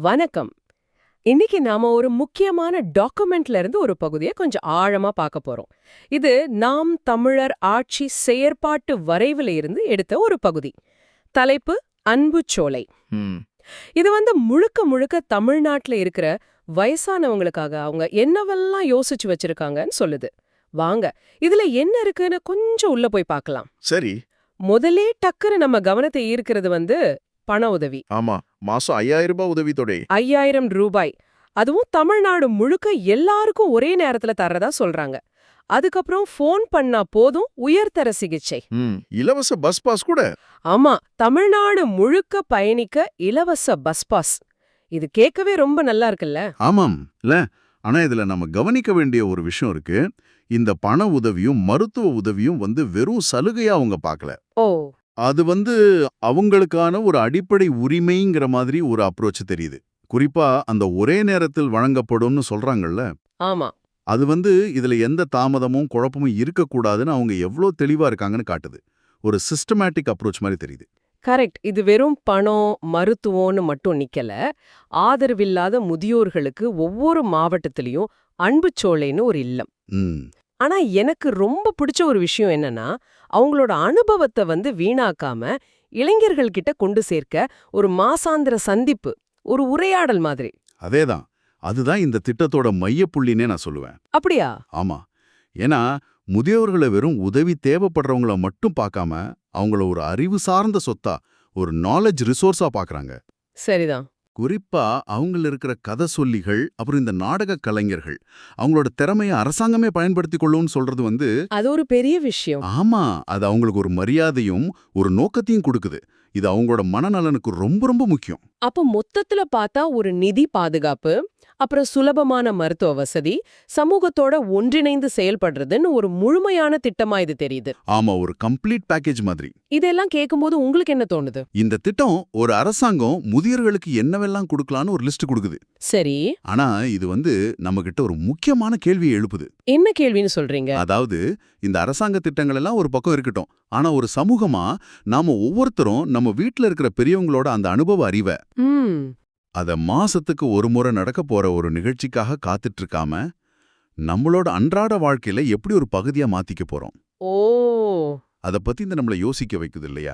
வணக்கம். இன்னைக்கு நாம ஒரு முக்கியமான டாக்குமெண்ட்ல இருந்து ஒரு பகுதியை கொஞ்சம் ஆழமா பார்க்க போறோம். இது நாம் தமிழர் ஆட்சி செயற்பாட்டு வரைவுல இருந்து எடுத்த ஒரு பகுதி. தலைப்பு அன்பு சோலை. இது வந்து முழுக்க முழுக்க தமிழ்நாட்டுல இருக்கிற வயசானவங்களுக்காக அவங்க என்னவெல்லாம் யோசிச்சு வச்சிருக்காங்கன்னு சொல்லுது. வாங்க இதுல என்ன இருக்குன்னு கொஞ்சம் உள்ள போய் பார்க்கலாம். சரி. முதலே டக்குன்னு நம்ம கவனத்தை ஈர்க்கிறது வந்து பண உதவி. ஆமா மாசம் ஐயாயிரம் ரூபாய் உதவித்தொகை ஐயாயிரம் ரூபாய். அதுவும் தமிழ்நாடு முழுக்க எல்லாருக்கும் ஒரே நேரத்துல தர்றதா சொல்றாங்க. அதுக்கப்புறம் ஃபோன் பண்ணா போதும் உயர்தர சிகிச்சை. ம் இலவச பஸ் பாஸ் கூட. ஆமா தமிழ்நாடு முழுக்க பயணிக்க இலவச பஸ் பாஸ். இது கேட்கவே ரொம்ப நல்லா இருக்குல்ல? ஆமாம் இல்ல. ஆனா இதுல நம்ம கவனிக்க வேண்டிய ஒரு விஷயம் இருக்கு. இந்த பண உதவியும் மருத்துவ உதவியும் வந்து வெறும் சலுகையா அவங்க பார்க்கல ஓ அது வந்து அவங்களுக்கான ஒரு அடிப்படை உரிமைங்கிற மாதிரி ஒரு அப்ரோச் தெரியுது. குறிப்பா அந்த ஒரே நேரத்தில் வழங்கப்படும்னு சொல்றாங்கல்ல ஆமா. அது வந்து இதுல எந்த தாமதமும் குழப்பமும் இருக்கக்கூடாதுன்னு அவங்க எவ்வளோ தெளிவா இருக்காங்கன்னு காட்டுது. ஒரு சிஸ்டமேட்டிக் அப்ரோச் மாதிரி தெரியுது. கரெக்ட். இது வெறும் பணம் மருத்துவம்னு மட்டும் நிக்கல. ஆதரவில்லாத முதியோர்களுக்கு ஒவ்வொரு மாவட்டத்திலயும் அன்பு சோலைன்னு ஒரு இல்லம். ஆனா எனக்கு ரொம்ப பிடிச்ச ஒரு விஷயம் என்னன்னா அவங்களோட அனுபவத்தை வந்து வீணாக்காம இளைஞர்கள் கிட்ட கொண்டு சேர்க்க ஒரு மாசாந்திர சந்திப்பு ஒரு உரையாடல் மாதிரி. அதேதான். அதுதான் இந்த திட்டத்தோட மையப்புள்ளினே நான் சொல்லுவேன். அப்படியா? ஆமா. ஏன்னா முதியோர்களை வெறும் உதவி தேவைப்படுறவங்கள மட்டும் பார்க்காம அவங்கள ஒரு அறிவு சார்ந்த சொத்தா ஒரு நாலேஜ் ரிசோர்ஸா பார்க்கறாங்க. சரிதான். குறிப்பா அவங்கள இருக்கிற கதை சொல்லிகள் அப்புறம் இந்த நாடக கலைஞர்கள் அவங்களோட திறமையை அரசாங்கமே பயன்படுத்திக் கொள்ளும்னு சொல்றது வந்து அது ஒரு பெரிய விஷயம். ஆமா அது அவங்களுக்கு ஒரு மரியாதையும் ஒரு நோக்கத்தையும் கொடுக்குது. இது அவங்களோட மனநலனுக்கு ரொம்ப ரொம்ப முக்கியம். அப்போ மொத்தத்துல பார்த்தா ஒரு நிதி பாதுகாப்பு அப்புறம் சுலபமான மருத்துவ வசதி சமூகத்தோட ஒன்றிணைந்து செயல்படுறதுன்னு ஒரு முழுமையான திட்டமா இது தெரியுது. ஆமா ஒரு கம்ப்ளீட் பேக்கேஜ் மாதிரி. இதெல்லாம் கேட்கும்போது உங்களுக்கு என்ன தோணுது? இந்த திட்டம் ஒரு அரசாங்கம் முதியர்களுக்கு என்னவெல்லாம் கொடுக்கலான்னு ஒரு லிஸ்ட் கொடுக்குது. சரி. ஆனா இது வந்து நம்மகிட்ட ஒரு முக்கியமான கேள்வியை எழுப்புது. என்ன கேள்வின்னு சொல்றீங்க? அதாவது இந்த அரசாங்க திட்டங்கள் எல்லாம் ஒரு பக்கம் இருக்கட்டும். ஆனா ஒரு சமூகமா நாம ஒவ்வொருத்தரும் நம்ம வீட்ல இருக்கிற பெரியவங்களோட அந்த அனுபவ அறிவை அத மாசத்துக்கு ஒரு முறை நடக்க போற ஒரு நிகழ்ச்சிக்காக காத்துட்டு இருக்காம நம்மளோட அன்றாட வாழ்க்கையில எப்படி ஒரு பகுதியா மாத்திக்க போறோம்? ஓ. அத பத்தி இந்த நம்மள யோசிக்க வைக்குது இல்லையா?